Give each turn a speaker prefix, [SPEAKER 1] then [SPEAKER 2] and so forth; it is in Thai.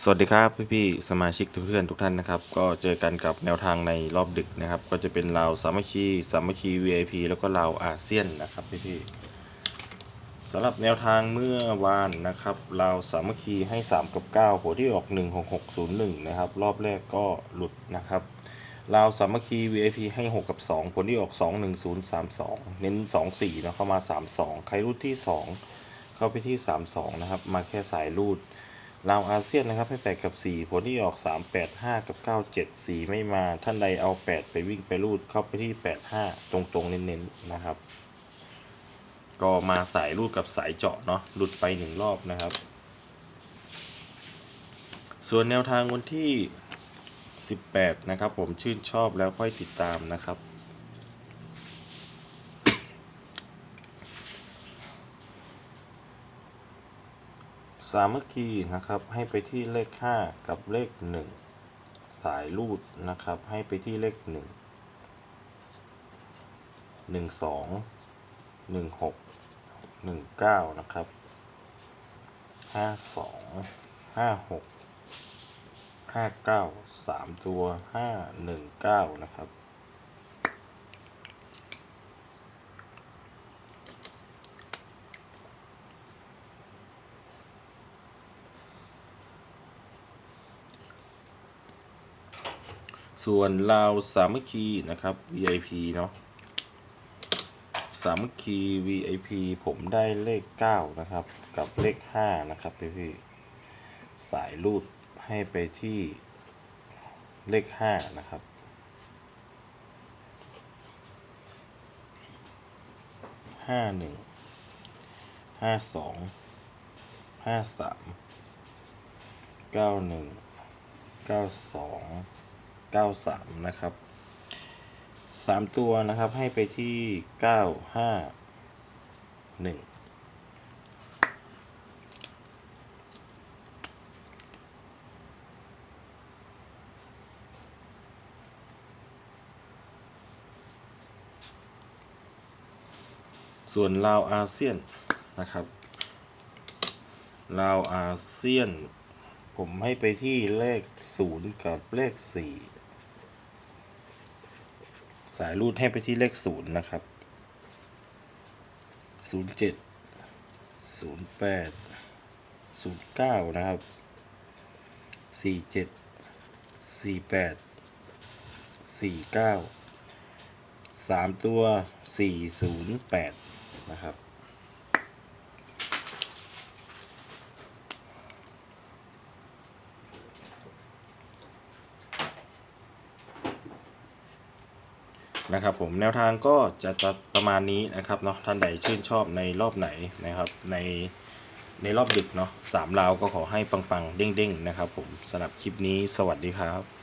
[SPEAKER 1] สวัสดีครับพี่พี่ๆสมาชิกทุกเพื่อนทุกท่านนะครับ ก็เจอกันกับแนวทางในรอบดึกนะครับ ก็จะเป็นลาวสามัคคีสามัคคี VIP แล้วก็ลาวอาเซียนนะครับพี่พี่ๆสำหรับแนวทางเมื่อวานนะครับลาวสามัคคีให้ 3 กับ9หัวที่ออก 16601 นะครับ รอบแรกก็หลุดนะครับลาวสามัคคี VIP ให้ 6 กับ 2 ผลที่ออก 21032 เน้น 24นะเข้ามา 32 ใครรูดที่ 2 เข้าไปที่ 32 นะครับ มาแค่สายรูด ลาวอาเซียนนะครับให้แปดกับสี่ผลที่ออกสามแปดห้ากับเก้าเจ็ดสี่ไม่มาท่านใดเอาแปดไปวิ่งไปรูดเข้าไปที่แปดห้าตรงตรงๆเน้นๆนะครับ ก็มาสายรูดกับสายเจาะเนาะหลุดไปหนึ่งรอบนะครับ ส่วนแนวทางวันที่ 18 นะครับ ผมชื่นชอบแล้วค่อยติดตามนะครับ สามัคคีนะครับให้ไปที่เลข 5 กับเลข 1 สายรูดนะครับให้ไปที่เลข 1 1 2 1 6 1 9 นะครับ 5 2 5 6 5 9 3 ตัว 5 1 9 นะครับ ส่วนลาวสามัคคีนะครับ VIP เนาะสามัคคี VIP ผมได้เลข 9 นะครับ กับเลข 5 นะครับพี่พี่สายรูดให้ไปที่เลข 5 นะครับ ห้าหนึ่ง ห้าสอง ห้าสาม เก้าหนึ่ง เก้าสอง เก้าสามนะครับสามตัวนะครับให้ไปที่เก้าห้าหนึ่งส่วนลาวอาเซียนนะครับ ลาวอาเซียน ผมให้ไปที่เลขศูนย์กับเลขสี่ สายรูดให้ไปที่เลขศูนย์นะครับศูนย์เจ็ดศูนย์แปดศูนย์เก้านะครับสี่เจ็ดสี่แปดสี่เก้าสามตัวสี่ศูนย์แปดนะครับ นะครับผมแนวทางก็จะจะประมาณนี้นะครับเนาะท่านใดชื่นชอบในรอบไหนนะครับในในรอบดึกเนาะสามราวก็ขอให้ปังๆ เด้งๆนะครับผมสำหรับคลิปนี้สวัสดีครับ